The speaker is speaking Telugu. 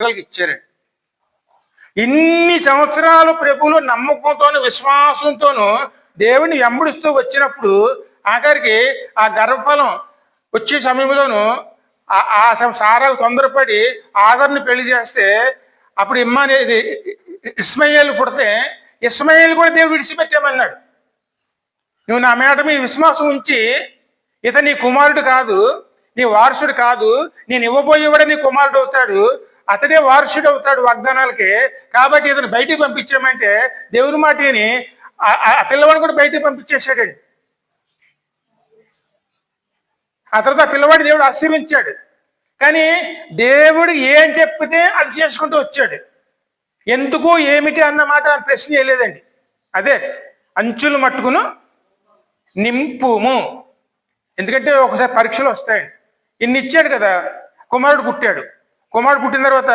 పిల్లలకి ఇచ్చారండి. ఇన్ని సంవత్సరాలు ప్రభువులు నమ్మకంతోను విశ్వాసంతోను దేవుని ఎంబడిస్తూ వచ్చినప్పుడు ఆఖరికి ఆ గర్భఫలం వచ్చే సమయంలోనూ ఆ- ఆ సం- తొందరపడి ఆగర్ని పెళ్ళి చేస్తే అప్పుడు ఇమ్మ అనేది ఇస్మయ్యేలు పుడితే ఇస్మయ్యలు కూడా దేవుడు విడిచిపెట్టామన్నాడు నువ్వు నా మీద మీ విశ్వాసం ఉంచి ఇత నీ కుమారుడు కాదు నీ వారసుడు కాదు నేను ఇవ్వబోయేవాడే నీ కుమారుడు అవుతాడు అతడే వారసుడు అవుతాడు వాగ్దానాలకి. కాబట్టి ఇతను బయటికి పంపించామంటే దేవుని మాట విని ఆ- పిల్లవాడిని కూడా బయటికి పంపించేశాడండి ఆ తర్వాత ఆ దేవుడు ఆశీర్వించాడు. కానీ దేవుడు ఏం చెప్తే అది చేసుకుంటూ వచ్చాడు. ఎందుకు ఏమిటి అన్నమాట ప్రశ్న వేయలేదండి. అదే అంచులు మట్టుకును నింపుము. ఎందుకంటే ఒకసారి పరీక్షలు వస్తాయండి. ఇన్ని ఇచ్చాడు కదా కుమారుడు పుట్టాడు. కుమారుడు పుట్టిన తర్వాత